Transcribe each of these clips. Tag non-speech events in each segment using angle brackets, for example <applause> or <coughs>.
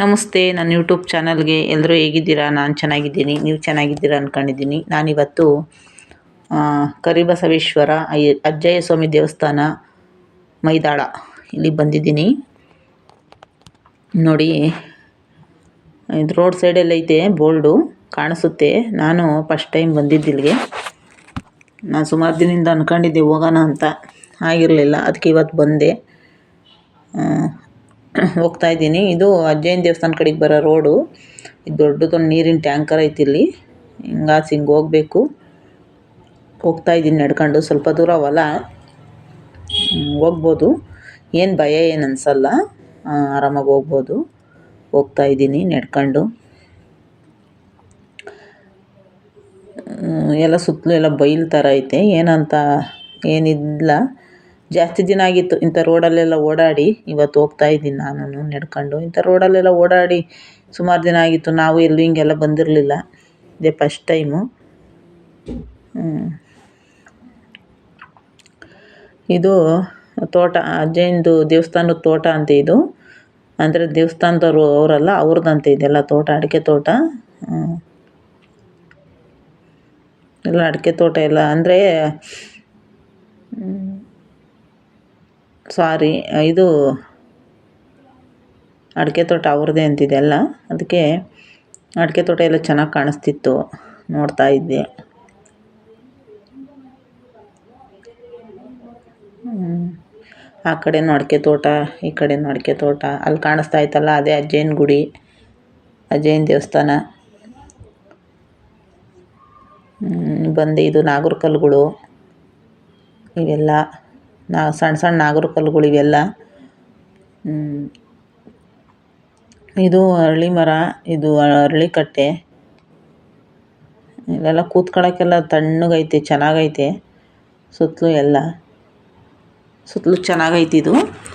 ನಮಸ್ತೆ, ನನ್ನ ಯೂಟ್ಯೂಬ್ ಚಾನಲ್ಗೆ ಎಲ್ಲರೂ ಹೇಗಿದ್ದೀರಾ? ನಾನು ಚೆನ್ನಾಗಿದ್ದೀನಿ. ನೀವು ಚೆನ್ನಾಗಿದ್ದೀರಾ ಅಂದ್ಕೊಂಡಿದ್ದೀನಿ ನಾನಿವತ್ತು ಕರಿಬಸವೇಶ್ವರ ಅಜ್ಜಯ್ಯ ಸ್ವಾಮಿ ದೇವಸ್ಥಾನ ಮೈದಾಳ ಇಲ್ಲಿ ಬಂದಿದ್ದೀನಿ. ನೋಡಿ, ಇದು ರೋಡ್ ಸೈಡಲ್ಲಿ ಐತೆ, ಬೋಲ್ಡು ಕಾಣಿಸುತ್ತೆ. ನಾನು ಫಸ್ಟ್ ಟೈಮ್ ಬಂದಿದ್ದಿಲ್ಲಿಗೆ ನಾನು ಸುಮಾರು ದಿನದಿಂದ ಅಂದ್ಕೊಂಡಿದ್ದೆ ಹೋಗೋಣ ಅಂತ. ಆಗಿರಲಿಲ್ಲ. ಅದಕ್ಕೆ ಇವತ್ತು ಬಂದೆ. <coughs> ಹೋಗ್ತಾ ಇದ್ದೀನಿ. ಇದು ಅಜ್ಜಯ್ಯನ ದೇವಸ್ಥಾನ ಕಡೆಗೆ ಬರೋ ರೋಡು. ಇದು ದೊಡ್ಡದೊಂದು ನೀರಿನ ಟ್ಯಾಂಕರ್ ಐತಿ ಇಲ್ಲಿ. ಹಿಂಗಾಸಿ ಹಿಂಗೆ ಹೋಗ್ಬೇಕು. ಹೋಗ್ತಾ ಇದ್ದೀನಿ ನಡ್ಕೊಂಡು. ಸ್ವಲ್ಪ ದೂರ ಹೊಲ. ಹೋಗ್ಬೋದು. ಏನು ಭಯ ಏನು ಅನಿಸಲ್ಲ. ಆರಾಮಾಗಿ ಹೋಗ್ಬೋದು. ಹೋಗ್ತಾ ಇದ್ದೀನಿ ನಡ್ಕೊಂಡು. ಎಲ್ಲ ಸುತ್ತಲೂ ಎಲ್ಲ ಬೈಲ್ ಥರ ಐತೆ. ಏನಂತ ಏನಿಲ್ಲ. ಜಾಸ್ತಿ ದಿನ ಆಗಿತ್ತು. ಇಂಥ ರೋಡಲ್ಲೆಲ್ಲ ಓಡಾಡಿ ಇವತ್ತು ಹೋಗ್ತಾ ಇದ್ದೀನಿ ನಾನು ನಡ್ಕೊಂಡು. ಇಂಥ ರೋಡಲ್ಲೆಲ್ಲ ಓಡಾಡಿ ಸುಮಾರು ದಿನ ಆಗಿತ್ತು. ನಾವು ಎಲ್ಲೂ ಹಿಂಗೆಲ್ಲ ಬಂದಿರಲಿಲ್ಲ. ಇದೇ ಫಸ್ಟ್ ಟೈಮು ಇದು ತೋಟ ಅಜ್ಜಯ್ಯಂದು ದೇವಸ್ಥಾನದ ತೋಟ ಅಂತ ಇದು. ಅಂದರೆ ದೇವಸ್ಥಾನದವರು ಅವರಲ್ಲ ಅವ್ರದ್ದಂತೆ ಇದೆಲ್ಲ ತೋಟ, ಅಡಿಕೆ ತೋಟ. ಎಲ್ಲ ಅಡಿಕೆ ತೋಟ ಎಲ್ಲ ಅಂದರೆ ಸಾರಿ, ಇದು ಅಡಿಕೆ ತೋಟ ಅವ್ರದ್ದೇ ಅಂತಿದೆಲ್ಲ ಅದಕ್ಕೆ ಅಡಿಕೆ ತೋಟ ಎಲ್ಲ ಚೆನ್ನಾಗಿ ಕಾಣಿಸ್ತಿತ್ತು ನೋಡ್ತಾ ಇದ್ದೆ. ಆ ಕಡೆನೂ ಅಡಿಕೆ ತೋಟ, ಈ ಕಡೆನೂ ಅಡಿಕೆ ತೋಟ. ಅಲ್ಲಿ ಕಾಣಿಸ್ತಾ ಇತ್ತಲ್ಲ, ಅದೇ ಅಜ್ಜಯ್ಯನ ಗುಡಿ ಅಜ್ಜಯ್ಯನ ದೇವಸ್ಥಾನ. ಬಂದು ಇದು ನಾಗರ ಕಲ್ಲುಗಳು ಇವೆಲ್ಲ. ನಾ ಸಣ್ಣ ಸಣ್ಣ ನಾಗರ ಕಲ್ಲುಗಳು ಇವೆಲ್ಲ. ಇದು ಅರಳಿ ಮರ, ಇದು ಅರಳಿ ಕಟ್ಟೆ. ಇಲ್ಲೆಲ್ಲ ಕೂತ್ಕೊಳ್ಳೋಕ್ಕೆಲ್ಲ ತಣ್ಣಗೈತೆ, ಚೆನ್ನಾಗೈತೆ. ಸುತ್ತಲೂ ಎಲ್ಲ. ಸುತ್ತಲೂ ಚೆನ್ನಾಗೈತೆ ಇದು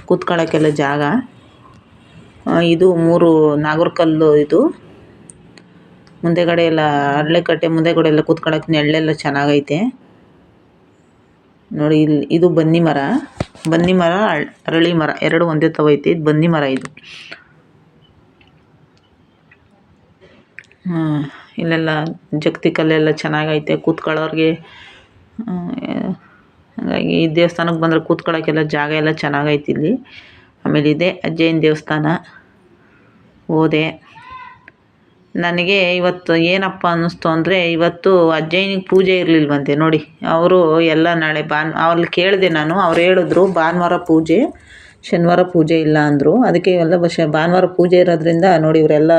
ಕೂತ್ಕೊಳ್ಳೋಕ್ಕೆಲ್ಲ ಜಾಗ. ಇದು ಮೂರು ನಾಗರ ಕಲ್ಲು ಇದು. ಮುಂದೆಗಡೆ ಎಲ್ಲ ಅರಳಿಕಟ್ಟೆ ಮುಂದೆಗಡೆ ಎಲ್ಲ ಕೂತ್ಕೊಳ್ಳೋಕೆ ನೆರಳೆಲ್ಲ ಚೆನ್ನಾಗೈತೆ. ನೋಡಿ ಇಲ್ಲಿ ಇದು ಬನ್ನಿ ಮರ. ಬನ್ನಿ ಮರ ಅರಳಿ ಮರ. ಎರಡು ಒಂದೇ ಐತೆ. ಇದು ಬನ್ನಿ ಮರ ಇದು. ಇಲ್ಲೆಲ್ಲ ಜಗತಿ ಕಲ್ಲೆಲ್ಲ ಚೆನ್ನಾಗೈತೆ. ಕೂತ್ಕೊಳ್ಳೋರಿಗೆ ಹಾಗಾಗಿ ಈ ದೇವಸ್ಥಾನಕ್ಕೆ ಬಂದರೆ ಕೂತ್ಕೊಳ್ಳೋಕ್ಕೆಲ್ಲ ಜಾಗ ಎಲ್ಲ ಚೆನ್ನಾಗೈತೆ ಇಲ್ಲಿ. ಆಮೇಲೆ ಇದೆ ಅಜ್ಜಯ್ಯನ ದೇವಸ್ಥಾನ. ಹೋದೆ. ನನಗೆ ಇವತ್ತು ಏನಪ್ಪ ಅನ್ನಿಸ್ತು ಅಂದರೆ ಇವತ್ತು ಅಜ್ಜಯ್ಯನಿಗೆ ಪೂಜೆ ಇರಲಿಲ್ವಂತೆ, ನೋಡಿ. ಅವರು ಎಲ್ಲ ನಾಳೆ ಬಾನ್ ಅವ್ರಲ್ಲಿ ಕೇಳಿದೆ ನಾನು, ಅವ್ರು ಹೇಳಿದ್ರು ಭಾನುವಾರ ಪೂಜೆ, ಶನಿವಾರ ಪೂಜೆ ಇಲ್ಲ ಅಂದರು. ಅದಕ್ಕೆ ಎಲ್ಲ ಬಶ, ಭಾನುವಾರ ಪೂಜೆ ಇರೋದ್ರಿಂದ ನೋಡಿ ಇವರೆಲ್ಲ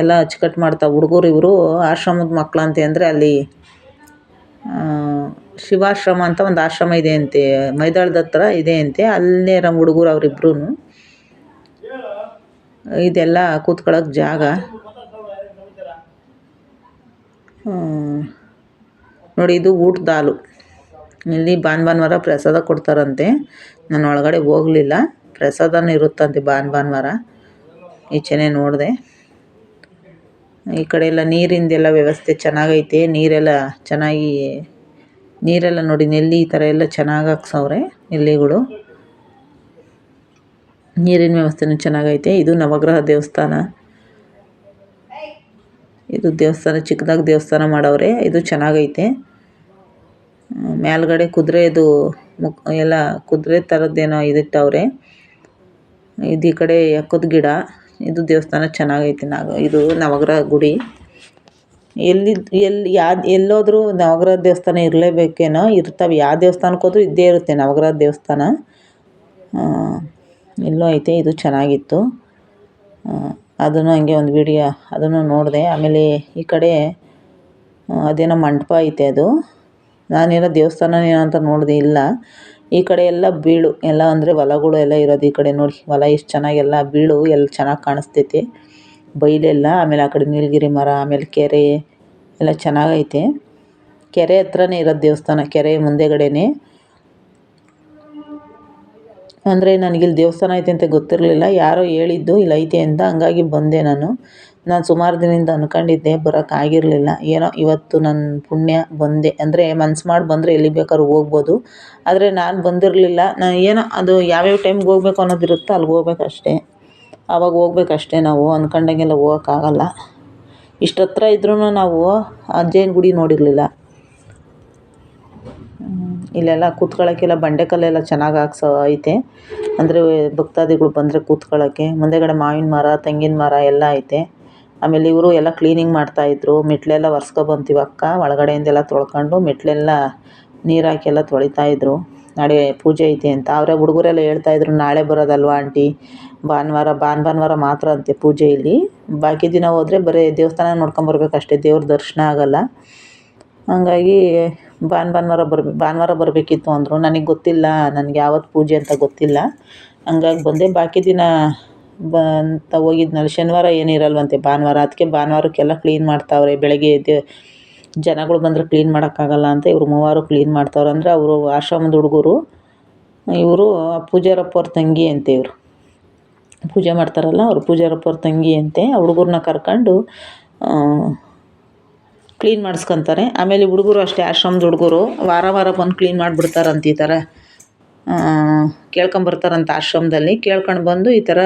ಎಲ್ಲ ಅಚ್ಚುಕಟ್ಟು ಮಾಡ್ತಾವೆ ಹುಡುಗರು ಇವರು ಆಶ್ರಮದ ಮಕ್ಕಳಂತೆ ಅಂದರೆ ಅಲ್ಲಿ ಶಿವಾಶ್ರಮ ಅಂತ ಒಂದು ಆಶ್ರಮ ಇದೆ ಅಂತೆ, ಮೈದಾಳದ ಹತ್ರ ಇದೆ ಅಂತೆ. ಅಲ್ಲೇ ನಮ್ಮ ಹುಡುಗರು ಅವರಿಬ್ರು ಇದೆಲ್ಲ ಕೂತ್ಕೊಳ್ಳೋಕೆ ಜಾಗ. ನೋಡಿ, ಇದು ಊಟದ ಹಾಲು ಇಲ್ಲಿ ಭಾನ್ ಭಾನುವಾರ ಪ್ರಸಾದ ಕೊಡ್ತಾರಂತೆ. ನಾನು ಒಳಗಡೆ ಹೋಗಲಿಲ್ಲ. ಪ್ರಸಾದನೂ ಇರುತ್ತಂತೆ ಭಾನ್ ಭಾನುವಾರ ಈಚೆನೆ ನೋಡಿದೆ. ಈ ಕಡೆ ಎಲ್ಲ ನೀರಿಂದೆಲ್ಲ ವ್ಯವಸ್ಥೆ ಚೆನ್ನಾಗೈತೆ. ನೀರೆಲ್ಲ ಚೆನ್ನಾಗಿ, ನೀರೆಲ್ಲ ನೋಡಿ, ನೆಲ್ಲಿ ಈ ಥರ ಎಲ್ಲ ಚೆನ್ನಾಗಿ ಹಾಕ್ಸವ್ರೆ, ನೆಲ್ಲಿಗಳು. ನೀರಿನ ವ್ಯವಸ್ಥೆನೂ ಚೆನ್ನಾಗೈತೆ. ಇದು ನವಗ್ರಹ ದೇವಸ್ಥಾನ. ಇದು ದೇವಸ್ಥಾನ, ಚಿಕ್ಕದಾಗಿ ದೇವಸ್ಥಾನ ಮಾಡವ್ರೆ. ಇದು ಚೆನ್ನಾಗೈತೆ. ಮೇಲ್ಗಡೆ ಕುದುರೆದು ಇದು ಎಲ್ಲ ಕುದುರೆ ಥರದ್ದೇನೋ ಇದಿಟ್ಟವ್ರೆ. ಇದು ಈ ಕಡೆ ಎಕ್ಕದ ಗಿಡ. ಇದು ದೇವಸ್ಥಾನ ಚೆನ್ನಾಗೈತೆ. ನಾಗ, ಇದು ನವಗ್ರಹ ಗುಡಿ. ಎಲ್ಲಿ ಎಲ್ಲಿ ಯಾವ ಎಲ್ಲೋದ್ರೂ ನವಗ್ರಹ ದೇವಸ್ಥಾನ ಇರಲೇಬೇಕೇನೋ, ಇರ್ತವೆ. ಯಾವ ದೇವಸ್ಥಾನಕ್ಕೆ ಹೋದ್ರೂ ಇದ್ದೇ ಇರುತ್ತೆ ನವಗ್ರಹ ದೇವಸ್ಥಾನ. ಇಲ್ಲೂ ಐತೆ, ಇದು ಚೆನ್ನಾಗಿತ್ತು. ಅದನ್ನು ಹಂಗೆ ಒಂದು ವಿಡಿಯೋ ಅದನ್ನು ನೋಡಿದೆ. ಆಮೇಲೆ ಈ ಕಡೆ ಅದೇನೋ ಮಂಟಪ ಐತೆ ಅದು. ನಾನೇನೋ ದೇವಸ್ಥಾನ ಏನೋ ಅಂತ ನೋಡಿದೆ, ಇಲ್ಲ. ಈ ಕಡೆ ಎಲ್ಲ ಬೀಳು, ಎಲ್ಲ ಅಂದರೆ ಹೊಲಗಳು ಎಲ್ಲ ಇರೋದು ಈ ಕಡೆ ನೋಡಿ. ಹೊಲ ಎಷ್ಟು ಚೆನ್ನಾಗೆಲ್ಲ ಬೀಳು, ಎಲ್ಲ ಚೆನ್ನಾಗಿ ಕಾಣಿಸ್ತೈತಿ. ಬೈಲೆಲ್ಲ, ಆಮೇಲೆ ಆ ಕಡೆ ನೀಲಗಿರಿ ಮರ, ಆಮೇಲೆ ಕೆರೆ, ಎಲ್ಲ ಚೆನ್ನಾಗೈತೆ. ಕೆರೆ ಹತ್ರನೇ ಇರೋದು ದೇವಸ್ಥಾನ, ಕೆರೆ ಮುಂದೆಗಡೆನೇ. ಅಂದರೆ ನನಗಿಲ್ಲಿ ದೇವಸ್ಥಾನ ಐತೆ ಅಂತ ಗೊತ್ತಿರಲಿಲ್ಲ. ಯಾರೋ ಹೇಳಿದ್ದು ಇಲ್ಲಿ ಐತೆ ಅಂತ ಹಂಗಾಗಿ ಬಂದೆ ನಾನು. ನಾನು ಸುಮಾರು ದಿನದಿಂದ ಅಂದ್ಕೊಂಡಿದ್ದೆ ಬರೋಕ್ಕಾಗಿರಲಿಲ್ಲ ಏನೋ ಇವತ್ತು ನನ್ನ ಪುಣ್ಯ ಬಂದೆ. ಅಂದರೆ ಮನ್ಸು ಮಾಡಿ ಬಂದರೆ ಎಲ್ಲಿಗೆ ಬೇಕಾದ್ರೂ ಹೋಗ್ಬೋದು. ಆದರೆ ನಾನು ಬಂದಿರಲಿಲ್ಲ. ನಾನು ಏನೋ ಅದು ಯಾವ್ಯಾವ ಟೈಮ್ಗೆ ಹೋಗ್ಬೇಕು ಅನ್ನೋದಿರುತ್ತೋ ಅಲ್ಲಿಗೆ ಹೋಗ್ಬೇಕಷ್ಟೇ. ಆವಾಗ ಹೋಗ್ಬೇಕಷ್ಟೇ ನಾವು. ಅಂದ್ಕೊಂಡಂಗೆಲ್ಲ ಹೋಗೋಕ್ಕಾಗಲ್ಲ. ಇಷ್ಟು ಹತ್ರ ಇದ್ರೂ ನಾವು ಅಜ್ಜಯ್ಯನ ಗುಡಿ ನೋಡಿರಲಿಲ್ಲ. ಇಲ್ಲೆಲ್ಲ ಕೂತ್ಕೊಳ್ಳೋಕ್ಕೆಲ್ಲ ಬಂಡೆಕಲ್ಲೆಲ್ಲ ಚೆನ್ನಾಗಿ ಹಾಕ್ಸ ಐತೆ. ಅಂದರೆ ಭಕ್ತಾದಿಗಳು ಬಂದರೆ ಕೂತ್ಕೊಳ್ಳೋಕ್ಕೆ ಮುಂದೆಗಡೆ ಮಾವಿನ ಮರ, ತೆಂಗಿನ ಮರ ಎಲ್ಲ ಐತೆ. ಆಮೇಲೆ ಇವರು ಎಲ್ಲ ಕ್ಲೀನಿಂಗ್ ಮಾಡ್ತಾಯಿದ್ರು ಮೆಟ್ಲೆಲ್ಲ ಒರೆಸ್ಕೊಬಂತೀವಿ ಅಕ್ಕ. ಒಳಗಡೆಯಿಂದೆಲ್ಲ ತೊಳ್ಕೊಂಡು ಮೆಟ್ಲೆಲ್ಲ ನೀರು ಹಾಕಿ ಎಲ್ಲ ತೊಳಿತಾಯಿದ್ರು ನಾಳೆ ಪೂಜೆ ಐತೆ ಅಂತ. ಅವರೇ ಹುಡುಗರೆಲ್ಲ ಹೇಳ್ತಾಯಿದ್ರು ನಾಳೆ ಬರೋದಲ್ವಾ ಆಂಟಿ? ಭಾನುವಾರ ಬಾನ್ ಭಾನುವಾರ ಮಾತ್ರ ಅಂತೆ ಪೂಜೆ ಇಲ್ಲಿ. ಬಾಕಿ ದಿನ ಹೋದರೆ ಬರೀ ದೇವಸ್ಥಾನ ನೋಡ್ಕೊಂಬರ್ಬೇಕು ಅಷ್ಟೇ ದೇವ್ರ ದರ್ಶನ ಆಗೋಲ್ಲ. ಹಂಗಾಗಿ ಭಾನುವಾರ ಬರ್ಬೇಕು ಭಾನುವಾರ ಬರಬೇಕಿತ್ತು ಅಂದರು. ನನಗೆ ಗೊತ್ತಿಲ್ಲ, ನನಗೆ ಯಾವತ್ತು ಪೂಜೆ ಅಂತ ಗೊತ್ತಿಲ್ಲ. ಹಂಗಾಗಿ ಬಂದೆ. ಬಾಕಿ ದಿನ ಬ ಅಂತ ಹೋಗಿದ್ನಲ್ಲ, ಶನಿವಾರ ಏನಿರಲ್ವಂತೆ ಭಾನುವಾರ. ಅದಕ್ಕೆ ಭಾನುವಾರಕ್ಕೆಲ್ಲ ಕ್ಲೀನ್ ಮಾಡ್ತಾವ್ರೆ. ಬೆಳಗ್ಗೆ ಎದ್ದು ಜನಗಳು ಬಂದರೆ ಕ್ಲೀನ್ ಮಾಡೋಕ್ಕಾಗಲ್ಲ ಅಂತ ಇವರು ಮೂವರು ಕ್ಲೀನ್ ಮಾಡ್ತಾವ್ರೆ. ಅಂದರೆ ಅವರು ಆಶ್ರಮದ ಹುಡುಗರು, ಇವರು ಪೂಜಾರಪ್ಪ ಅವ್ರ ತಂಗಿ ಅಂತೆ ಇವರು. ಪೂಜೆ ಮಾಡ್ತಾರಲ್ಲ, ಅವ್ರು ಪೂಜಾರಪ್ಪ ಅವ್ರ ತಂಗಿ ಅಂತೆ. ಆ ಹುಡುಗರನ್ನ ಕರ್ಕೊಂಡು ಕ್ಲೀನ್ ಮಾಡಿಸ್ಕೊತಾರೆ. ಆಮೇಲೆ ಹುಡುಗರು ಅಷ್ಟೇ, ಆಶ್ರಮದ ಹುಡುಗರು. ವಾರ ವಾರ ಬಂದು ಕ್ಲೀನ್ ಮಾಡಿಬಿಡ್ತಾರಂತ ಈ ಥರ ಕೇಳ್ಕೊಂಬರ್ತಾರಂತ ಆಶ್ರಮದಲ್ಲಿ. ಕೇಳ್ಕೊಂಡು ಬಂದು ಈ ಥರ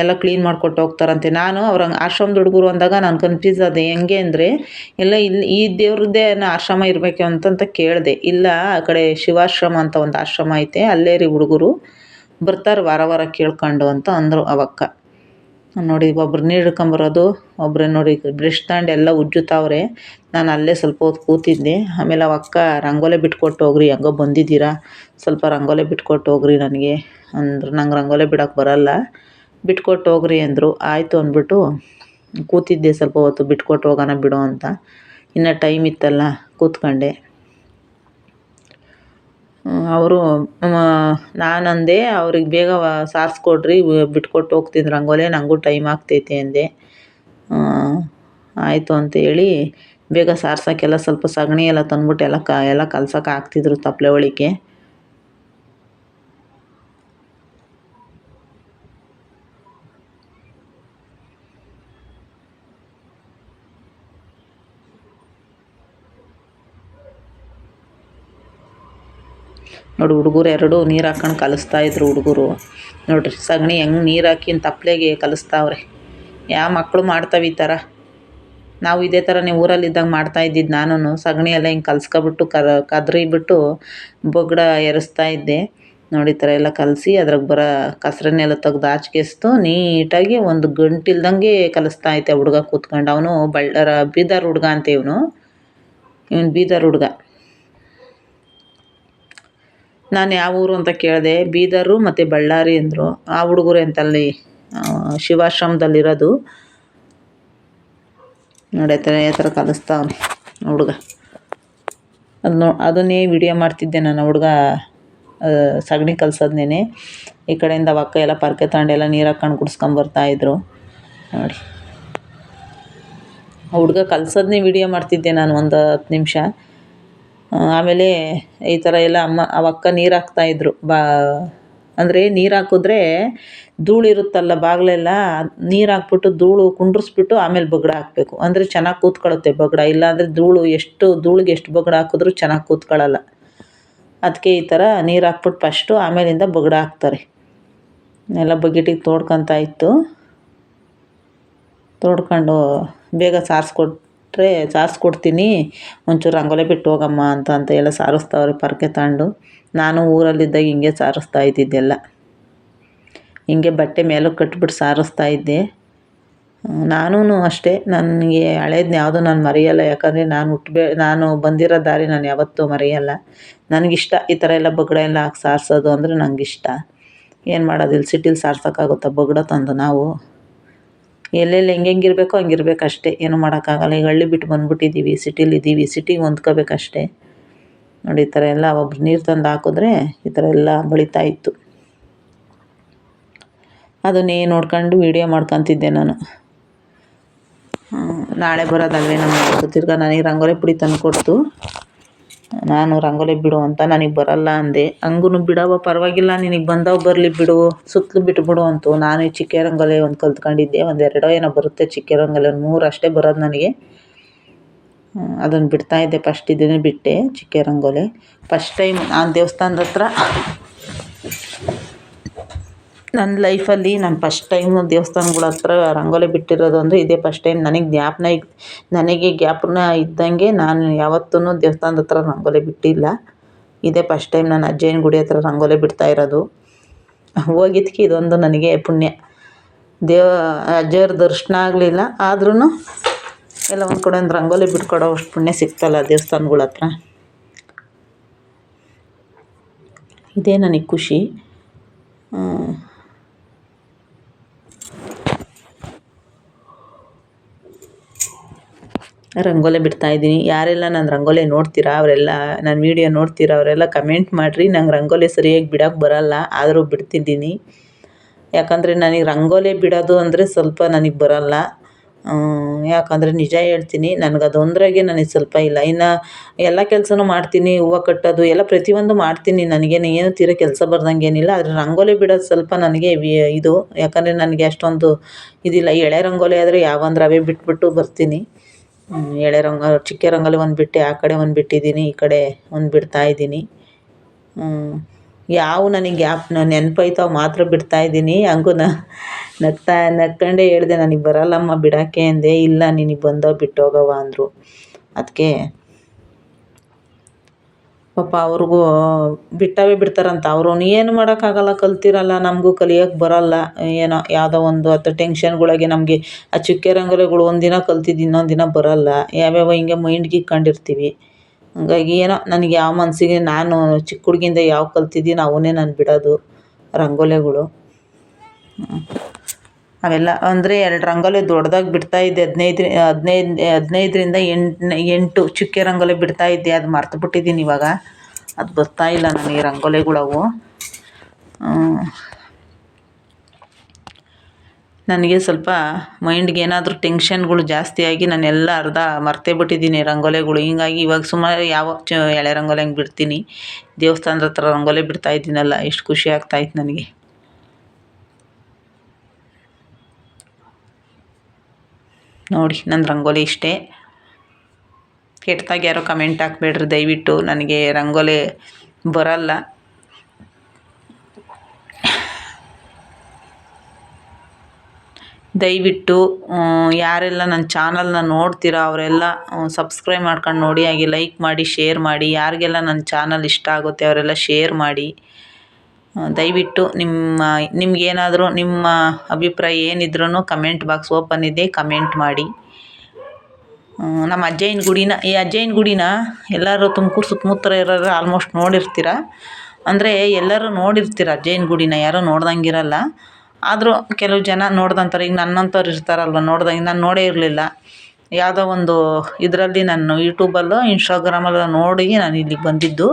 ಎಲ್ಲ ಕ್ಲೀನ್ ಮಾಡಿಕೊಟ್ಟು ಹೋಗ್ತಾರಂತೆ. ನಾನು ಅವ್ರ ಆಶ್ರಮದ ಹುಡುಗರು ಅಂದಾಗ ನಾನು ಕನ್ಫ್ಯೂಸ್ ಆದೆ. ಹೆಂಗೆ ಅಂದರೆ, ಎಲ್ಲ ಇಲ್ಲಿ ಈ ದೇವ್ರದ್ದೇ ಆಶ್ರಮ ಇರಬೇಕು ಅಂತಂತ ಕೇಳಿದೆ. ಇಲ್ಲ, ಆ ಕಡೆ ಶಿವಾಶ್ರಮ ಅಂತ ಒಂದು ಆಶ್ರಮ ಐತೆ. ಅಲ್ಲೇ ರೀ ಹುಡುಗರು. ಬರ್ತಾರೆ ವಾರ ವಾರ ಕೇಳ್ಕೊಂಡು ಅಂತ ಅಂದರು ಅವಕ್ಕ. ನೋಡಿ, ಒಬ್ರು ನೀರು ಹಿಡ್ಕೊಂಬರೋದು ಒಬ್ರು ನೋಡಿ ಬ್ರಷ್ ತಗೊಂಡು ಎಲ್ಲ ಉಜ್ಜುತ್ತವ್ರೆ ನಾನು ಅಲ್ಲೇ ಸ್ವಲ್ಪ ಹೊತ್ತು ಕೂತಿದ್ದೆ. ಆಮೇಲೆ ಅವ ಅಕ್ಕ ರಂಗೋಲೆ ಬಿಟ್ಕೊಟ್ಟು ಹೋಗ್ರಿ, ಹೆಂಗೋ ಬಂದಿದ್ದೀರಾ? ಸ್ವಲ್ಪ ರಂಗೋಲೆ ಬಿಟ್ಕೊಟ್ಟು ಹೋಗ್ರಿ ನನಗೆ. ಅಂದರು, ನಂಗೆ ರಂಗೋಲೆ ಬಿಡೋಕೆ ಬರಲ್ಲ. ಬಿಟ್ಕೊಟ್ಟು ಹೋಗ್ರಿ ಅಂದರು. ಆಯಿತು ಅಂದ್ಬಿಟ್ಟು ಕೂತಿದ್ದೆ ಸ್ವಲ್ಪ ಹೊತ್ತು ಬಿಟ್ಕೊಟ್ಟು ಹೋಗೋಣ ಬಿಡು ಅಂತ. ಇನ್ನೂ ಟೈಮ್ ಇತ್ತಲ್ಲ, ಕೂತ್ಕೊಂಡೆ. ಅವರು ನಾನು ಅಂದೆ ಅವ್ರಿಗೆ ಬೇಗ ಸಾರಿಸ್ಕೊಡ್ರಿ ಬಿಟ್ಕೊಟ್ಟು ಹೋಗ್ತಿದ್ರು. ರಂಗೋಲಿ ನನಗೂ ಟೈಮ್ ಆಗ್ತೈತೆ ಅಂದೆ. ಆಯಿತು ಅಂತ ಹೇಳಿ ಬೇಗ ಸಾರ್ಸೋಕ್ಕೆಲ್ಲ ಸ್ವಲ್ಪ ಸಗಣಿ ಎಲ್ಲ ತಂದ್ಬಿಟ್ಟು ಎಲ್ಲ ಕ, ಎಲ್ಲ ಕಲ್ಸೋಕೆ ಹಾಕ್ತಿದ್ರು ತಪ್ಪಲೆ ಒಳಗೆ ನೋಡಿ, ಹುಡುಗರು ಎರಡು ನೀರು ಕಲಿಸ್ತಾ ಇದ್ರು ಹುಡುಗರು. ನೋಡಿರಿ, ಸಗಣಿ ಹೆಂಗೆ ನೀರು ಹಾಕಿ ತಪ್ಪಲೆಗೆ ಕಲಿಸ್ತಾವ್ರೆ. ಯಾವ ಮಕ್ಕಳು ಮಾಡ್ತಾವೆ ಈ ಥರ ನಾವು ಇದೇ ಥರ ನೀವು ಊರಲ್ಲಿದ್ದಾಗ ಮಾಡ್ತಾ ಇದ್ದಿದ್ದು ನಾನು ಸಗಣಿ ಎಲ್ಲ ಹಿಂಗೆ ಕಲ್ಸ್ಕೊಬಿಟ್ಟು ಕರ ಕದ್ರಿಬಿಟ್ಟು ಬೊಗ್ಡ ಎರಸ್ತಾ ಇದ್ದೆ. ನೋಡಿ, ಈ ಥರ ಎಲ್ಲ ಕಲಸಿ ಅದ್ರಾಗ ಬರೋ ಕಸರನ್ನೆಲ್ಲ ತೆಗ್ದು ಆಚೆಗೆಸ್ತು ನೀಟಾಗಿ ಒಂದು ಗಂಟಿಲ್ದಂಗೆ ಕಲಿಸ್ತಾ ಐತೆ ಹುಡುಗ ಕೂತ್ಕೊಂಡು. ಅವನು ಬಳ್ಳಾರ ಬೀದರ್ ಹುಡುಗ ಅಂತ ಇವನು. ಇವನು ಬೀದರ್ ಹುಡುಗ. ನಾನು ಯಾವ ಊರು ಅಂತ ಕೇಳಿದೆ, ಬೀದರು ಮತ್ತು ಬಳ್ಳಾರಿ ಅಂದರು. ಆ ಹುಡುಗರು ಎಂತಲ್ಲಿ ಶಿವಾಶ್ರಮದಲ್ಲಿರೋದು. ನೋಡಿ ಥರ ಯಾವ ಥರ ಕಲಿಸ್ತಾ ಹುಡುಗ. ಅದು ನೋ, ಅದನ್ನೇ ವಿಡಿಯೋ ಮಾಡ್ತಿದ್ದೆ ನಾನು ಹುಡುಗ ಸಗಣಿ ಕಲ್ಸೋದನ್ನೇ. ಈ ಕಡೆಯಿಂದ ಅಕ್ಕ ಎಲ್ಲ ಪರ್ಕೆ ತಗೊಂಡೆಲ್ಲ ನೀರು ಹಾಕ್ಕೊಂಡು ಕುಡಿಸ್ಕೊಂಬರ್ತಾಯಿದ್ರು ನೋಡಿ. ಹುಡುಗ ಕಲಿಸೋದ್ನೇ ವಿಡಿಯೋ ಮಾಡ್ತಿದ್ದೆ ನಾನು ಒಂದು ಹತ್ತು ನಿಮಿಷ. ಆಮೇಲೆ ಈ ಥರ ಎಲ್ಲ ಅಮ್ಮ ಅವಕ್ಕ ನೀರು ಹಾಕ್ತಾಯಿದ್ರು ಬಾ, ಅಂದರೆ ನೀರು ಹಾಕಿದ್ರೆ ಧೂಳಿರುತ್ತಲ್ಲ ಬಾಗಿಲೆಲ್ಲ, ನೀರು ಹಾಕ್ಬಿಟ್ಟು ಧೂಳು ಕುಂಡ್ರಿಸ್ಬಿಟ್ಟು ಆಮೇಲೆ ಬಗಡ ಹಾಕಬೇಕು. ಅಂದರೆ ಚೆನ್ನಾಗಿ ಕೂತ್ಕೊಳ್ಳುತ್ತೆ ಬಗಡ. ಇಲ್ಲಾಂದರೆ ಧೂಳು ಎಷ್ಟು, ಧೂಳಿಗೆ ಎಷ್ಟು ಬಗಡ ಹಾಕಿದ್ರೂ ಚೆನ್ನಾಗಿ ಕೂತ್ಕೊಳ್ಳಲ್ಲ. ಅದಕ್ಕೆ ಈ ಥರ ನೀರು ಹಾಕ್ಬಿಟ್ಟು ಫಸ್ಟು ಆಮೇಲಿಂದ ಬಗಡ ಹಾಕ್ತಾರೆ. ಎಲ್ಲ ಬಕೆಟಿಗೆ ತೋಡ್ಕೊತಾ ಇತ್ತು. ತೋಡ್ಕೊಂಡು ಬೇಗ ಸಾರಿಸ್ಕೊಟ್ಟು ಬಿಟ್ಟರೆ ಸಾರಿಸ್ಕೊಡ್ತೀನಿ ಒಂಚೂರು ರಂಗೋಲಿ ಬಿಟ್ಟು ಹೋಗಮ್ಮ ಅಂತ ಅಂತ ಎಲ್ಲ ಸಾರಿಸ್ತಾವ್ರೆ ಪರ್ಕೆ ತಗೊಂಡು ನಾನು ಊರಲ್ಲಿದ್ದಾಗ ಹಿಂಗೆ ಸಾರಿಸ್ತಾ ಇದ್ದಿದ್ದೆಲ್ಲ. ಹಿಂಗೆ ಬಟ್ಟೆ ಮೇಲಕ್ಕೆ ಕಟ್ಬಿಟ್ಟು ಸಾರಿಸ್ತಾ ಇದ್ದೆ. ನಾನೂ ಅಷ್ಟೇ, ನನಗೆ ಹಳೇದ್ನ ಯಾವುದೂ ನಾನು ಮರೆಯಲ್ಲ. ಯಾಕಂದರೆ ನಾನು ಹುಟ್ಬೆ, ನಾನು ಬಂದಿರೋ ದಾರಿ ನಾನು ಯಾವತ್ತೂ ಮರೆಯಲ್ಲ. ನನಗಿಷ್ಟ ಈ ಥರ ಎಲ್ಲ ಬಗಡ ಎಲ್ಲ ಹಾಕಿ ಸಾರಿಸೋದು ಅಂದರೆ ನನಗಿಷ್ಟ ಏನು ಮಾಡೋದು, ಇಲ್ಲಿ ಸಿಟಿಲಿ ಸಾರ್ಸೋಕ್ಕಾಗುತ್ತಾ ಬಗಡ ತಂದು ನಾವು? ಎಲ್ಲೆಲ್ಲಿ ಹೆಂಗೆಂಗೆ ಇರಬೇಕೋ ಇರಬೇಕು ಅಷ್ಟೇ. ಏನೂ ಮಾಡೋಕ್ಕಾಗಲ್ಲ. ಈಗ ಹಳ್ಳಿ ಬಿಟ್ಟು ಬಂದ್ಬಿಟ್ಟಿದ್ದೀವಿ. ಸಿಟಿಲಿ ಇದ್ದೀವಿ. ಸಿಟಿಗೆ ಹೊಂದ್ಕೋಬೇಕಷ್ಟೇ. ನೋಡಿ, ಈ ಥರ ಎಲ್ಲ ಒಬ್ರು ನೀರು ತಂದು ಹಾಕಿದ್ರೆ ಈ ಥರ ಎಲ್ಲ ಬಳಿತಾ ಇತ್ತು. ಅದನ್ನೇ ನೋಡ್ಕೊಂಡು ವಿಡಿಯೋ ಮಾಡ್ಕೊತಿದ್ದೆ ನಾನು. ನಾಳೆ ಬರೋದಲ್ವೇ ನಮ್ಮ ತಿರ್ಗಾ ನನಗೆ ರಂಗೋಲಿ ಪುಡಿ ತಂದು ಕೊಡ್ತು. ನಾನು ರಂಗೋಲಿ ಬಿಡು ಅಂತ ನನಗೆ ಬರಲ್ಲ ಅಂದೆ. ಹಂಗೂ ಬಿಡವ ಪರವಾಗಿಲ್ಲ, ನಿನಗೆ ಬಂದವ ಬರಲಿ ಬಿಡು. ಸುತ್ತಲೂ ಬಿಟ್ಬಿಡು ಅಂತು. ನಾನು ಈ ಚಿಕ್ಕೆ ರಂಗೋಲಿ ಒಂದು ಕಲ್ತ್ಕೊಂಡಿದ್ದೆ, ಒಂದು ಎರಡೋ ಏನೋ ಬರುತ್ತೆ ಚಿಕ್ಕೆ ರಂಗೋಲಿ, ಒಂದು ಮೂರು ಅಷ್ಟೇ ಬರೋದು ನನಗೆ. ಅದನ್ನು ಬಿಡ್ತಾಯಿದ್ದೆ ಫಸ್ಟ್ ಇದನ್ನೇ ಬಿಟ್ಟೆ ಚಿಕ್ಕೆ ರಂಗೋಲಿ. ಫಸ್ಟ್ ಟೈಮ್ ನಾನು ದೇವಸ್ಥಾನದ ಹತ್ರ ನನ್ನ ಲೈಫಲ್ಲಿ ನಾನು ಫಸ್ಟ್ ಟೈಮು ದೇವಸ್ಥಾನಗಳ ಹತ್ರ ರಂಗೋಲಿ ಬಿಟ್ಟಿರೋದು ಅಂದರೆ ಇದೇ ಫಸ್ಟ್ ಟೈಮ್ ನನಗೆ ಜ್ಞಾಪನ ನನಗೆ ಜ್ಞಾಪನ ಇದ್ದಂಗೆ ನಾನು ಯಾವತ್ತೂ ದೇವಸ್ಥಾನದ ಹತ್ರ ರಂಗೋಲಿ ಬಿಟ್ಟಿಲ್ಲ. ಇದೇ ಫಸ್ಟ್ ಟೈಮ್ ನಾನು ಅಜ್ಜಯ್ಯನ ಗುಡಿ ಹತ್ರ ರಂಗೋಲಿ ಬಿಡ್ತಾ ಇರೋದು. ಹೋಗಿದ್ದಕ್ಕೆ ಇದೊಂದು ನನಗೆ ಪುಣ್ಯ. ದೇವ ಅಜ್ಜಯ್ಯರ ದರ್ಶನ ಆಗಲಿಲ್ಲ ಆದ್ರೂ ಎಲ್ಲ ಒಂದು ಕಡೆ ಒಂದು ರಂಗೋಲಿ ಬಿಟ್ಕೊಡೋ ಅಷ್ಟು ಪುಣ್ಯ ಸಿಗ್ತಲ್ಲ ದೇವಸ್ಥಾನಗಳ ಹತ್ರ. ಇದೇ ನನಗೆ ಖುಷಿ. ರಂಗೋಲಿ ಬಿಡ್ತಾಯಿದ್ದೀನಿ ಯಾರೆಲ್ಲ ನನ್ನ ರಂಗೋಲಿ ನೋಡ್ತೀರಾ, ಅವರೆಲ್ಲ ನನ್ನ ವೀಡಿಯೋ ನೋಡ್ತೀರಾ, ಅವರೆಲ್ಲ ಕಮೆಂಟ್ ಮಾಡಿರಿ. ನಂಗೆ ರಂಗೋಲಿ ಸರಿಯಾಗಿ ಬಿಡೋಕೆ ಬರೋಲ್ಲ, ಆದರೂ ಬಿಡ್ತಿದ್ದೀನಿ. ಯಾಕಂದರೆ ನನಗೆ ರಂಗೋಲಿ ಬಿಡೋದು ಅಂದರೆ ಸ್ವಲ್ಪ ನನಗೆ ಬರೋಲ್ಲ. ಯಾಕಂದರೆ ನಿಜ ಹೇಳ್ತೀನಿ, ನನಗೆ ಅದೊಂದ್ರಾಗೆ ನನಗೆ ಸ್ವಲ್ಪ ಇಲ್ಲ. ಇನ್ನು ಎಲ್ಲ ಕೆಲಸನೂ ಮಾಡ್ತೀನಿ, ಹೂವು ಕಟ್ಟೋದು, ಎಲ್ಲ ಪ್ರತಿಯೊಂದು ಮಾಡ್ತೀನಿ. ನನಗೇನು ಏನು ತೀರಾ ಕೆಲಸ ಬರ್ದಂಗೆ ಏನಿಲ್ಲ. ಆದರೆ ರಂಗೋಲಿ ಬಿಡೋದು ಸ್ವಲ್ಪ ನನಗೆ ಇದು, ಯಾಕಂದರೆ ನನಗೆ ಅಷ್ಟೊಂದು ಇದಿಲ್ಲ. ಎಳೆ ರಂಗೋಲಿ ಆದರೆ ಯಾವಂದ್ರೆ ಅವೇ ಬಿಟ್ಬಿಟ್ಟು ಬರ್ತೀನಿ. ಎಳೆ ರಂಗ, ಚಿಕ್ಕ ರಂಗೋಲಿ ಒಂದು ಬಿಟ್ಟು, ಆ ಕಡೆ ಒಂದು ಬಿಟ್ಟಿದ್ದೀನಿ, ಈ ಕಡೆ ಒಂದು ಬಿಡ್ತಾಯಿದ್ದೀನಿ ಯಾವ ನನಗೆ ಗ್ಯಾಪ್ ನೆನಪೈತೋ ಮಾತ್ರ ಬಿಡ್ತಾ ಬಿಡ್ತಾಯಿದ್ದೀನಿ ಹಂಗೂ ನಗ್ತಾ ನಕ್ಕೊಂಡೇ ಹೇಳಿದೆ, ನನಗೆ ಬರಲ್ಲಮ್ಮ, ಬಿಡೋಕ್ಕೆ ಅಂದೆ, ಇಲ್ಲ, ನಿನಗೆ ಬಂದವು ಬಿಟ್ಟೋಗವ್ವ ಅಂದರು. ಅದಕ್ಕೆ ಪಾಪ ಅವ್ರಿಗೂ ಬಿಟ್ಟವೇ ಬಿಡ್ತಾರಂತ. ಅವರು ಏನು ಮಾಡೋಕ್ಕಾಗಲ್ಲ, ಕಲ್ತಿರಲ್ಲ, ನಮಗೂ ಕಲಿಯೋಕೆ ಬರೋಲ್ಲ. ಏನೋ ಯಾವುದೋ ಒಂದು ಅಥ್ವಾ ಟೆನ್ಷನ್ಗಳಿಗೆ ನಮಗೆ ಆ ಚುಕ್ಕೆ ರಂಗೋಲಿಗಳು ಒಂದಿನ ಕಲ್ತಿದ್ದು ಇನ್ನೊಂದು ದಿನ ಬರೋಲ್ಲ. ಯಾವ್ಯಾವ ಹಿಂಗೆ ಮೈಂಡ್ಗೆ ಇಕ್ಕೊಂಡಿರ್ತೀವಿ. ಹಾಗಾಗಿ ಏನೋ ನನಗೆ ಯಾವ ಮನಸ್ಸಿಗೆ ನಾನು ಚಿಕ್ಕ ಹುಡ್ಗಿಯಿಂದ ಯಾವ ಕಲ್ತಿದ್ದೀನಿ ಅವನ್ನೇ ನಾನು ಬಿಡೋದು ರಂಗೋಲಿಗಳು. ಅವೆಲ್ಲ ಅಂದರೆ ಎರಡು ರಂಗೋಲಿ ದೊಡ್ಡದಾಗಿ ಬಿಡ್ತಾಯಿದ್ದೆ ಹದಿನೈದು ಹದಿನೈದು, ಹದಿನೈದರಿಂದ ಎಂಟು ಎಂಟು ಚುಕ್ಕೆ ರಂಗೋಲಿ ಬಿಡ್ತಾಯಿದ್ದೆ ಅದು ಮರ್ತು ಬಿಟ್ಟಿದ್ದೀನಿ ಇವಾಗ. ಅದು ಇಲ್ಲ ನನಗೆ ರಂಗೋಲಿಗಳವು. ನನಗೆ ಸ್ವಲ್ಪ ಮೈಂಡ್ಗೆ ಏನಾದರೂ ಟೆನ್ಷನ್ಗಳು ಜಾಸ್ತಿಯಾಗಿ ನಾನೆಲ್ಲ ಅರ್ಧ ಮರ್ತೇ ಬಿಟ್ಟಿದ್ದೀನಿ ರಂಗೋಲಿಗಳು. ಹೀಗಾಗಿ ಇವಾಗ ಸುಮಾರು ಯಾವ ಚ, ಎಳೆ ರಂಗೋಲಿ ಹಂಗೆ ಬಿಡ್ತೀನಿ. ದೇವಸ್ಥಾನದ ಹತ್ರ ರಂಗೋಲಿ ಬಿಡ್ತಾ ಇದ್ದೀನಲ್ಲ, ಎಷ್ಟು ಖುಷಿ ಆಗ್ತಾಯಿತ್ತು ನನಗೆ. ನೋಡಿ ನನ್ನ ರಂಗೋಲಿ ಇಷ್ಟೇ. ಕೆಟ್ಟದಾಗಿ ಯಾರೋ ಕಮೆಂಟ್ ಹಾಕ್ಬೇಡ್ರಿ, ದಯವಿಟ್ಟು ನನಗೆ ರಂಗೋಲಿ ಬರಲ್ಲ. ದಯವಿಟ್ಟು ಯಾರೆಲ್ಲ ನನ್ನ ಚಾನಲ್ನ ನೋಡ್ತೀರಾ ಅವರೆಲ್ಲ ಸಬ್ಸ್ಕ್ರೈಬ್ ಮಾಡ್ಕೊಂಡು ನೋಡಿ, ಹಾಗೆ ಲೈಕ್ ಮಾಡಿ ಶೇರ್ ಮಾಡಿ, ಯಾರಿಗೆಲ್ಲ ನನ್ನ ಚಾನಲ್ ಇಷ್ಟ ಆಗುತ್ತೆ ಅವರೆಲ್ಲ ಶೇರ್ ಮಾಡಿ. ದಯವಿಟ್ಟು ನಿಮ್ಮ, ನಿಮ್ಗೇನಾದರೂ ನಿಮ್ಮ ಅಭಿಪ್ರಾಯ ಏನಿದ್ರೂ ಕಮೆಂಟ್ ಬಾಕ್ಸ್ ಓಪನ್ ಇದೆ ಕಮೆಂಟ್ ಮಾಡಿ. ನಮ್ಮ ಅಜ್ಜಯ್ಯನ ಗುಡಿನ, ಈ ಅಜ್ಜಯ್ಯನ ಗುಡಿನ ಎಲ್ಲರೂ ತುಮಕೂರು ಸುತ್ತಮುತ್ತ ಇರೋರು ಆಲ್ಮೋಸ್ಟ್ ನೋಡಿರ್ತೀರ? ಅಂದರೆ ಎಲ್ಲರೂ ನೋಡಿರ್ತೀರ ಅಜ್ಜಯ್ಯನ ಗುಡಿನ, ಯಾರೂ ನೋಡ್ದಂಗಿರಲ್ಲ. ಆದರೂ ಕೆಲವು ಜನ ನೋಡ್ದಂಥವ್ರು ಈಗ ನನ್ನಂಥವ್ರು ಇರ್ತಾರಲ್ವ ನೋಡ್ದಂಗೆ, ನಾನು ನೋಡೇ ಇರಲಿಲ್ಲ. ಯಾವುದೋ ಒಂದು ಇದರಲ್ಲಿ ನಾನು ಯೂಟ್ಯೂಬಲ್ಲೋ ಇನ್ಸ್ಟಾಗ್ರಾಮಲ್ಲೋ ನೋಡಿ ನಾನು ಇಲ್ಲಿಗೆ ಬಂದಿದ್ದು.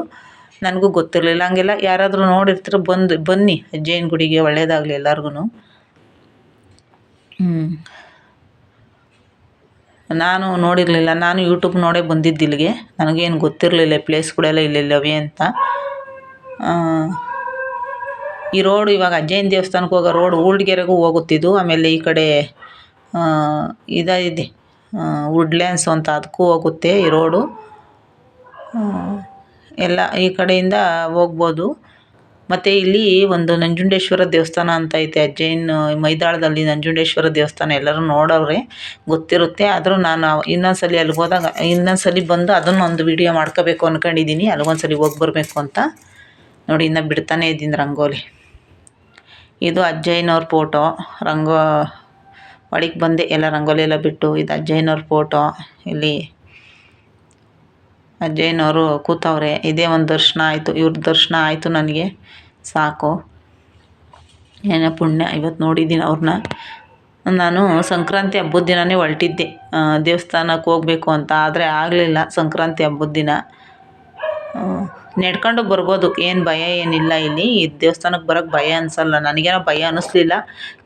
ನನಗೂ ಗೊತ್ತಿರಲಿಲ್ಲ. ಹಂಗೆಲ್ಲ ಯಾರಾದರೂ ನೋಡಿರ್ತೀರ, ಬಂದು, ಬನ್ನಿ. ಅಜ್ಜಯ್ಯನ ಗುಡಿಗೆ ಒಳ್ಳೆಯದಾಗಲಿ ಎಲ್ಲರಿಗೂ ನಾನು ನೋಡಿರಲಿಲ್ಲ. ನಾನು ಯೂಟ್ಯೂಬ್ ನೋಡೇ ಬಂದಿದ್ದು ಇಲ್ಲಿಗೆ. ನನಗೇನು ಗೊತ್ತಿರಲಿಲ್ಲ ಪ್ಲೇಸ್ಗಳೆಲ್ಲ ಇಲ್ಲಿಲ್ಲವೇ ಅಂತ. ಈ ರೋಡು ಇವಾಗ ಅಜ್ಜಯ್ಯನ ದೇವಸ್ಥಾನಕ್ಕೆ ಹೋಗೋ ರೋಡ್ ಊಲ್ಡ್ಗೆರೆಗೂ ಹೋಗುತ್ತಿದ್ದು. ಆಮೇಲೆ ಈ ಕಡೆ ಇದೆ ವುಡ್ಲ್ಯಾಂಡ್ಸು ಅಂತ ಅದಕ್ಕೂ ಹೋಗುತ್ತೆ ಈ ರೋಡು ಎಲ್ಲ ಈ ಕಡೆಯಿಂದ ಹೋಗ್ಬೋದು. ಮತ್ತು ಇಲ್ಲಿ ಒಂದು ನಂಜುಂಡೇಶ್ವರ ದೇವಸ್ಥಾನ ಅಂತ ಐತೆ. ಅಜ್ಜಯ್ಯನ ಮೈದಾಳದಲ್ಲಿ ನಂಜುಂಡೇಶ್ವರ ದೇವಸ್ಥಾನ ಎಲ್ಲರೂ ನೋಡವ್ರೆ, ಗೊತ್ತಿರುತ್ತೆ. ಆದರೂ ನಾನು ಇನ್ನೊಂದು ಸಲ ಅಲ್ಲಿಗೆ ಹೋದಾಗ ಇನ್ನೊಂದು ಸಲ ಬಂದು ಅದನ್ನೊಂದು ವಿಡಿಯೋ ಮಾಡ್ಕೋಬೇಕು ಅಂದ್ಕೊಂಡಿದ್ದೀನಿ ಅಲ್ಲಿಗೊಂದು ಸಲ ಹೋಗಿ ಬರಬೇಕು ಅಂತ. ನೋಡಿ, ಇನ್ನು ಬಿಡ್ತಾನೇ ಇದ್ದೀನಿ ರಂಗೋಲಿ. ಇದು ಅಜ್ಜಯ್ಯನವ್ರ ಫೋಟೋ ರಂಗೋ ಒಳಗೆ ಬಂದೆ ಎಲ್ಲ ರಂಗೋಲಿ ಎಲ್ಲ ಬಿಟ್ಟು ಇದು ಅಜ್ಜಯ್ಯನವ್ರ ಫೋಟೋ ಇಲ್ಲಿ ಅಜ್ಜಯ್ಯನವರು ಕೂತವ್ರೆ, ಇದೇ ಒಂದು ದರ್ಶನ ಆಯಿತು ಇವ್ರ ದರ್ಶನ ಆಯಿತು ನನಗೆ. ಸಾಕು. ಏನೋ ಪುಣ್ಯ ಇವತ್ತು ನೋಡಿದ್ದೀನಿ ಅವ್ರನ್ನ ನಾನು ಸಂಕ್ರಾಂತಿ ಹಬ್ಬದ ದಿನವೇ ಹೊರಟಿದ್ದೆ. ದೇವಸ್ಥಾನಕ್ಕೆ ಹೋಗ್ಬೇಕು ಅಂತ, ಆದರೆ ಆಗಲಿಲ್ಲ ಸಂಕ್ರಾಂತಿ ಹಬ್ಬದ ದಿನ. ನಡ್ಕೊಂಡು ಬರ್ಬೋದು. ಏನು ಭಯ ಏನಿಲ್ಲ ಇಲ್ಲಿ. ಈ ದೇವಸ್ಥಾನಕ್ಕೆ ಬರೋಕ್ಕೆ ಭಯ ಅನಿಸಲ್ಲ. ನನಗೇನೋ ಭಯ ಅನ್ನಿಸ್ಲಿಲ್ಲ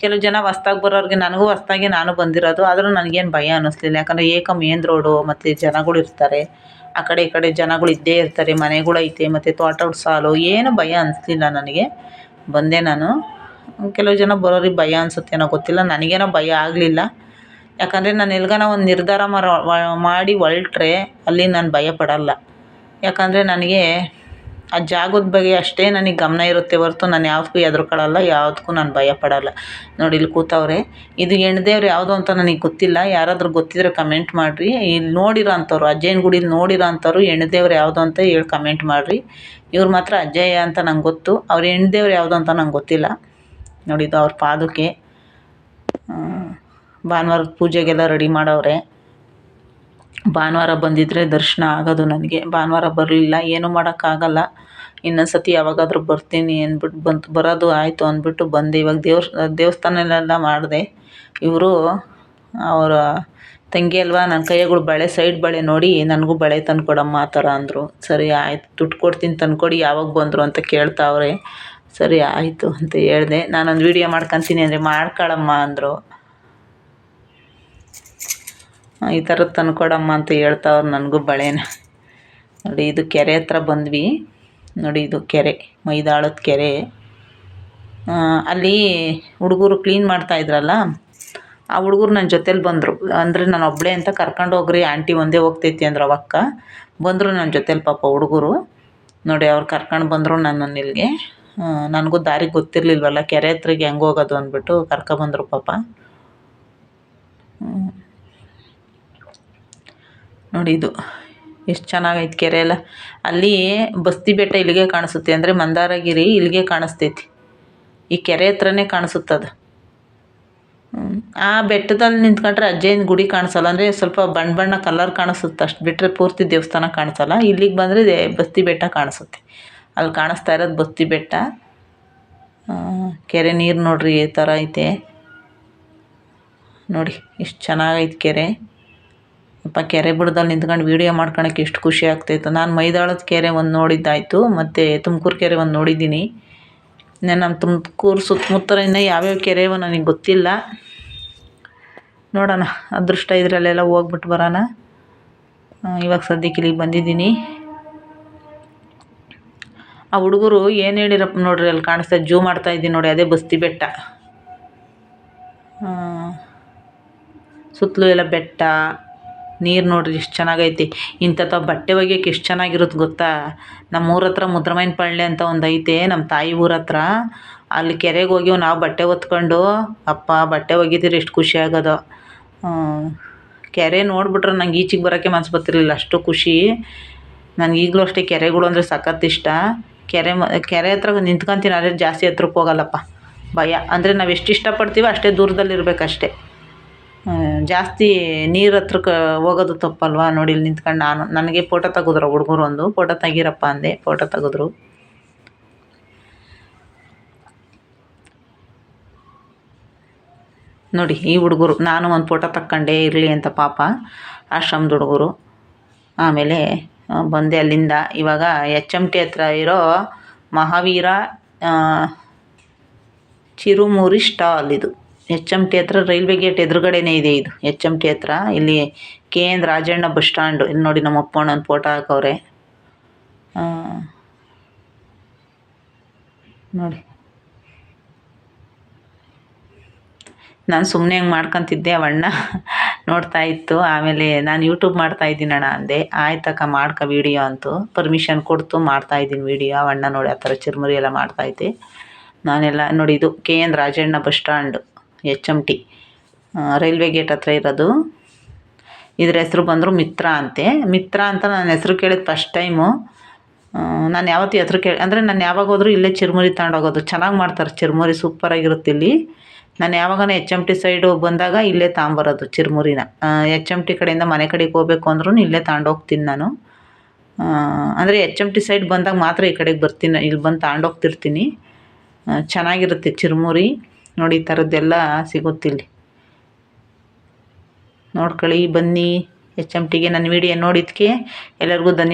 ಕೆಲವು ಜನ ಹೊಸ್ದಾಗಿ ಬರೋರಿಗೆ ನನಗೂ ಹೊಸ್ದಾಗಿ ನಾನು ಬಂದಿರೋದು, ಆದರೂ ನನಗೇನು ಭಯ ಅನ್ನಿಸ್ಲಿಲ್ಲ ಯಾಕಂದರೆ ಏಕ ಮೇನ್ ರೋಡು, ಮತ್ತು ಜನಗಳು ಇರ್ತಾರೆ. ಆ ಕಡೆ ಈ ಕಡೆ ಜನಗಳು ಇದ್ದೇ ಇರ್ತಾರೆ. ಮನೆಗಳು ಐತೆ, ಮತ್ತು ತೋಟದ ಸಾಲು, ಏನು ಭಯ ಅನಿಸ್ಲಿಲ್ಲ ನನಗೆ. ಬಂದೆ ನಾನು. ಕೆಲವು ಜನ ಬರೋರಿಗೆ ಭಯ ಅನಿಸುತ್ತೇನೋ ಗೊತ್ತಿಲ್ಲ. ನನಗೇನೋ ಭಯ ಆಗಲಿಲ್ಲ. ಯಾಕಂದರೆ ನಾನು ಎಲ್ಗಾನ ಒಂದು ನಿರ್ಧಾರ ಮಾಡಿ ಹೊರಟ್ರೆ ಅಲ್ಲಿ ನಾನು ಭಯ ಪಡೋಲ್ಲ ಯಾಕಂದರೆ ನನಗೆ ಆ ಜಾಗದ ಬಗ್ಗೆ ಅಷ್ಟೇ ನನಗೆ ಗಮನ ಇರುತ್ತೆ ಹೊರ್ತು ನಾನು ಯಾವುದಕ್ಕೂ ಹೆದ್ರ್ಕೊಳ್ಳಲ್ಲ, ಯಾವುದಕ್ಕೂ ನಾನು ಭಯ ಪಡಲ್ಲ. ನೋಡಿ, ಇಲ್ಲಿ ಕೂತವ್ರೆ. ಇದು ಹೆಣ್ದೇವ್ರು ಯಾವುದು ಅಂತ ನನಗೆ ಗೊತ್ತಿಲ್ಲ. ಯಾರಾದರೂ ಗೊತ್ತಿದ್ದರೆ ಕಮೆಂಟ್ ಮಾಡಿರಿ. ಇಲ್ಲಿ ನೋಡಿರೋ ಅಂಥವ್ರು, ಅಜ್ಜಯ್ಯನ ಗುಡಿಲಿ ನೋಡಿರೋ ಅಂಥವ್ರು ಹೆಣ್ದೇವ್ರು ಯಾವುದು ಅಂತ ಹೇಳಿ ಕಮೆಂಟ್ ಮಾಡಿರಿ. ಇವ್ರು ಮಾತ್ರ ಅಜ್ಜಯ್ಯ ಅಂತ ನಂಗೆ ಗೊತ್ತು. ಅವ್ರ ಹೆಣ್ದೇವ್ರು ಯಾವುದು ಅಂತ ನಂಗೆ ಗೊತ್ತಿಲ್ಲ. ನೋಡಿ, ಇದು ಅವ್ರ ಪಾದುಕೆ. ಭಾನುವಾರದ ಪೂಜೆಗೆಲ್ಲ ರೆಡಿ ಮಾಡವ್ರೆ. ಭಾನುವಾರ ಬಂದಿದ್ದರೆ ದರ್ಶನ ಆಗೋದು ನನಗೆ. ಭಾನುವಾರ ಬರಲಿಲ್ಲ, ಏನೂ ಮಾಡೋಕ್ಕಾಗಲ್ಲ. ಇನ್ನೊಂದು ಸತಿ ಯಾವಾಗಾದರೂ ಬರ್ತೀನಿ ಅಂದ್ಬಿಟ್ಟು ಬಂತು, ಬರೋದು ಆಯಿತು ಅಂದ್ಬಿಟ್ಟು ಬಂದೆ. ಇವಾಗ ದೇವ್ರ ದೇವಸ್ಥಾನಲ್ಲೆಲ್ಲ ಮಾಡಿದೆ. ಇವರು ಅವರ ತಂಗಿ ಅಲ್ವಾ ನನ್ನ ಕೈಯಾಗಳು ಬಳೆ, ಸೈಡ್ ಬಳೆ ನೋಡಿ ನನಗೂ ಬಳೆ ತಂದ್ಕೊಡಮ್ಮ ಆ ಥರ ಅಂದರು. ಸರಿ ಆಯ್ತು, ದುಡ್ಡು ಕೊಡ್ತೀನಿ, ತಂದ್ಕೊಡಿ, ಯಾವಾಗ ಬಂದರು ಅಂತ ಕೇಳ್ತಾವ್ರೆ. ಸರಿ ಆಯಿತು ಅಂತ ಹೇಳಿದೆ. ನಾನೊಂದು ವೀಡಿಯೋ ಮಾಡ್ಕೊತೀನಿ ಅಂದರೆ ಮಾಡ್ಕೊಳಮ್ಮ ಅಂದರು. ಈ ಥರದ್ದು ತಂದ್ಕೊಡಮ್ಮ ಅಂತ ಹೇಳ್ತಾವ್ರು ನನಗೂ ಬಳೆನ. ನೋಡಿ, ಇದು ಕೆರೆ ಹತ್ರ ಬಂದ್ವಿ. ನೋಡಿ, ಇದು ಕೆರೆ, ಮೈದಾಳದ ಕೆರೆ. ಅಲ್ಲಿ ಹುಡುಗರು ಕ್ಲೀನ್ ಮಾಡ್ತಾಯಿದ್ರಲ್ಲ ಆ ಹುಡುಗರು ನನ್ನ ಜೊತೇಲಿ ಬಂದರು. ಅಂದರೆ ನಾನು ಒಬ್ಬಳೇ ಅಂತ ಕರ್ಕೊಂಡು ಹೋಗ್ರಿ, ಆಂಟಿ ಒಂದೇ ಹೋಗ್ತೈತಿ ಅಂದ್ರೆ ಅವಕ್ಕ. ಬಂದರು ನನ್ನ ಜೊತೇಲಿ ಪಾಪ ಹುಡುಗರು. ನೋಡಿ, ಅವ್ರು ಕರ್ಕೊಂಡು ಬಂದರು ನನ್ನನ್ನು ಇಲ್ಲಿಗೆ ನನಗೂ ದಾರಿ ಗೊತ್ತಿರಲಿಲ್ವಲ್ಲ, ಕೆರೆ ಹತ್ರಕ್ಕೆ ಹೆಂಗೆ ಹೋಗೋದು ಅಂದ್ಬಿಟ್ಟು ಕರ್ಕೊಬಂದರು ಪಾಪ. ನೋಡಿ ಇದು. ಎಷ್ಟು ಚೆನ್ನಾಗೈತೆ ಕೆರೆ ಎಲ್ಲ. ಅಲ್ಲಿ ಬಸ್ತಿ ಬೆಟ್ಟ ಇಲ್ಲಿಗೆ ಕಾಣಿಸುತ್ತೆ ಅಂದರೆ ಮಂದಾರಗಿರಿ ಇಲ್ಲಿಗೆ ಕಾಣಿಸ್ತೈತಿ. ಈ ಕೆರೆ ಹತ್ರನೇ ಕಾಣಿಸುತ್ತದು ಆ ಬೆಟ್ಟದಲ್ಲಿ ನಿಂತ್ಕೊಂಡ್ರೆ ಅಜ್ಜಯ್ಯನ ಗುಡಿ ಕಾಣಿಸಲ್ಲ ಅಂದರೆ ಸ್ವಲ್ಪ ಬಣ್ಣ ಬಣ್ಣ ಕಲರ್ ಕಾಣಿಸುತ್ತೆ. ಅಷ್ಟು ಬಿಟ್ಟರೆ ಪೂರ್ತಿ ದೇವಸ್ಥಾನ ಕಾಣಿಸಲ್ಲ. ಇಲ್ಲಿಗೆ ಬಂದರೆ ಬಸ್ತಿ ಬೆಟ್ಟ ಕಾಣಿಸುತ್ತೆ. ಅಲ್ಲಿ ಕಾಣಿಸ್ತಾ ಇರೋದು ಬಸ್ತಿ ಬೆಟ್ಟ. ಕೆರೆ ನೀರು ನೋಡ್ರಿ ಈ ಥರ ಐತೆ. ನೋಡಿ, ಎಷ್ಟು ಚೆನ್ನಾಗೈತೆ ಕೆರೆ. ಅಪ್ಪ ಕೆರೆ ಬುಡದಲ್ಲಿ ನಿಂತ್ಕೊಂಡು ವೀಡಿಯೋ ಮಾಡ್ಕೊಳಕ್ಕೆ ಎಷ್ಟು ಖುಷಿ ಆಗ್ತಾಯಿತ್ತು ನಾನು ಮೈದಾಳದ ಕೆರೆ ಒಂದು ನೋಡಿದ್ದಾಯಿತು, ಮತ್ತು ತುಮಕೂರು ಕೆರೆ ಒಂದು ನೋಡಿದ್ದೀನಿ. ನಮ್ಮ ತುಮಕೂರು ಸುತ್ತಮುತ್ತಲಿಂದ ಯಾವ್ಯಾವ ಕೆರೆವೋ ನನಗೆ ಗೊತ್ತಿಲ್ಲ. ನೋಡೋಣ, ಅದೃಷ್ಟ ಇದರಲ್ಲೆಲ್ಲ ಹೋಗ್ಬಿಟ್ಟು ಬರೋಣ. ಇವಾಗ ಸದ್ಯಕ್ಕೆ ಇಲ್ಲಿಗೆ ಬಂದಿದ್ದೀನಿ. ಆ ಹುಡುಗರು ಏನು ಹೇಳಿರಪ್ಪ ನೋಡ್ರಿ, ಅಲ್ಲಿ ಕಾಣಿಸ್ತಾ ಜೂ ಮಾಡ್ತಾ ಇದ್ದೀನಿ ನೋಡಿ, ಅದೇ ಬಸ್ತಿ ಬೆಟ್ಟ. ಸುತ್ತಲೂ ಎಲ್ಲ ಬೆಟ್ಟ ನೀರು ನೋಡ್ರಿ ಎಷ್ಟು ಚೆನ್ನಾಗೈತಿ. ಇಂಥದ್ದು ಬಟ್ಟೆ ಒಗೆಯೋಕೆ ಎಷ್ಟು ಚೆನ್ನಾಗಿರುತ್ತೆ ಗೊತ್ತಾ? ನಮ್ಮ ಊರ ಹತ್ರ ಮುದ್ರಮೈನ ಪಳ್ಳಿ ಅಂತ ಒಂದು ಐತೆ ನಮ್ಮ ತಾಯಿ ಊರ ಹತ್ರ. ಅಲ್ಲಿ ಕೆರೆಗೆ ಹೋಗಿ ನಾವು ಬಟ್ಟೆ ಒತ್ಕೊಂಡು ಅಪ್ಪ, ಬಟ್ಟೆ ಒಗಿತೀರಿ ಎಷ್ಟು ಖುಷಿ ಆಗೋದು. ಕೆರೆ ನೋಡ್ಬಿಟ್ರೆ ನಂಗೆ ಈಚೆಗೆ ಬರೋಕ್ಕೆ ಮನ್ಸು ಬರ್ತಿರ್ಲಿಲ್ಲ, ಅಷ್ಟು ಖುಷಿ. ನನಗೆ ಈಗಲೂ ಅಷ್ಟೇ ಕೆರೆಗಳು ಅಂದರೆ ಸಖತ್ ಇಷ್ಟ. ಕೆರೆ ಮ, ಕೆರೆ ಹತ್ರ ನಿಂತ್ಕೊಂತೀನಿ ಆದರೆ ಜಾಸ್ತಿ ಹತ್ರಕ್ಕೆ ಹೋಗಲ್ಲಪ್ಪ. ಭಯ. ಅಂದರೆ ನಾವು ಎಷ್ಟು ಇಷ್ಟಪಡ್ತೀವೋ ಅಷ್ಟೇ ದೂರದಲ್ಲಿರ್ಬೇಕಷ್ಟೆ. ಜಾಸ್ತಿ ನೀರು ಹತ್ರಕ್ಕೆ ಹೋಗೋದು ತಪ್ಪಲ್ವಾ? ನೋಡಿ ಇಲ್ಲಿ ನಿಂತ್ಕೊಂಡು ನಾನು, ನನಗೆ ಫೋಟೋ ತೆಗೆದ್ರು ಹುಡುಗರು ಒಂದು. ಫೋಟೋ ತೆಗೀರಪ್ಪ ಅಂದೆ. ಫೋಟೋ ತೆಗೆದ್ರು. ನೋಡಿ, ಈ ಹುಡುಗರು, ನಾನು ಒಂದು ಫೋಟೋ ತಕ್ಕೊಂಡೆ ಇರಲಿ ಅಂತ ಪಾಪ ಆಶ್ರಮದ ಹುಡುಗರು. ಆಮೇಲೆ ಬಂದೆ ಅಲ್ಲಿಂದ. ಇವಾಗ ಎಚ್ ಎಂ ಟಿ ಹತ್ರ ಇರೋ ಮಹಾವೀರ ಚಿರುಮುರಿ ಸ್ಟಾಲ್ ಇದು. ಎಚ್ ಎಂ ಟಿ ಹತ್ರ ರೈಲ್ವೆ ಗೇಟ್ ಎದುರುಗಡೆನೇ ಇದೆ ಇದು. ಎಚ್ ಎಂ ಟಿ ಹತ್ರ ಇಲ್ಲಿ K N Rajanna bus stand ಇಲ್ಲಿ ನೋಡಿ ನಮ್ಮ ಅಪ್ಪಣ್ಣ ಒಂದು ಫೋಟೋ ಹಾಕವ್ರೆ. ನೋಡಿ. ನಾನು ಸುಮ್ಮನೆ ಹಂಗೆ ಮಾಡ್ಕೊತಿದ್ದೆ ಅವಣ್ಣ ನೋಡ್ತಾ ಇತ್ತು. ಆಮೇಲೆ ನಾನು ಯೂಟ್ಯೂಬ್ ಮಾಡ್ತಾ ಇದ್ದೀನಣ್ಣ ಅಂದೆ. ಆಯ್ತಕ್ಕ ಮಾಡ್ಕೊ ವೀಡಿಯೋ ಅಂತು. ಪರ್ಮಿಷನ್ ಕೊಡ್ತು, ಮಾಡ್ತಾ ಮಾಡ್ತಾಯಿದ್ದೀನಿ ವೀಡಿಯೋ ಅವಣ್ಣ ನೋಡಿ ಆ ಥರ ಚುರುಮುರಿ ಎಲ್ಲ ಮಾಡ್ತಾಯಿದ್ದೆ ನಾನೆಲ್ಲ ನೋಡಿ ಇದು K N Rajanna bus stand H M T railway gate ಹತ್ರ ಇರೋದು. ಇದ್ರ ಹೆಸ್ರು ಬಂದರು ಮಿತ್ರ ಅಂತೆ. ಮಿತ್ರ ಅಂತ ನನ್ನ ಹೆಸ್ರು ಕೇಳಿದ ಫಸ್ಟ್ ಟೈಮು ನಾನು ಯಾವತ್ತೂ ಹೆಸ್ರು ಕೇಳಿ, ಅಂದರೆ ನಾನು ಯಾವಾಗ ಹೋದರೂ ಇಲ್ಲೇ ಚಿರುಮುರಿ ತಗೊಂಡೋಗೋದು. ಚೆನ್ನಾಗಿ ಮಾಡ್ತಾರೆ ಚಿರ್ಮುರಿ ಸೂಪರಾಗಿರುತ್ತೆ ಇಲ್ಲಿ. ನಾನು ಯಾವಾಗನೇ ಎಚ್ ಎಂ ಟಿ ಸೈಡು ಬಂದಾಗ ಇಲ್ಲೇ ತಗೊಂಬರೋದು ಚಿರುಮುರಿನ. ಎಚ್ ಎಂ ಟಿ ಕಡೆಯಿಂದ ಮನೆ ಕಡೆಗೆ ಹೋಗ್ಬೇಕು ಅಂದ್ರೂ ಇಲ್ಲೇ ತಗೊಂಡೋಗ್ತೀನಿ ನಾನು. ಅಂದರೆ ಎಚ್ ಎಂ ಟಿ ಸೈಡ್ ಬಂದಾಗ ಮಾತ್ರ ಈ ಕಡೆಗೆ ಬರ್ತೀನಿ, ಇಲ್ಲಿ ಬಂದು ತಗೊಂಡೋಗ್ತಿರ್ತೀನಿ. ಚೆನ್ನಾಗಿರುತ್ತೆ ಚಿರ್ಮುರಿ. ನೋಡಿ ಈ ಥರದ್ದೆಲ್ಲ ಸಿಗುತ್ತಿಲ್ಲಿ. ನೋಡ್ಕೊಳ್ಳಿ ಬನ್ನಿ ಎಚ್ ಎಂ ಟಿಗೆ ನನ್ನ ವಿಡಿಯೋ ನೋಡಿದ್ದಕ್ಕೆ ಎಲ್ಲರಿಗೂ ಧನ್ಯ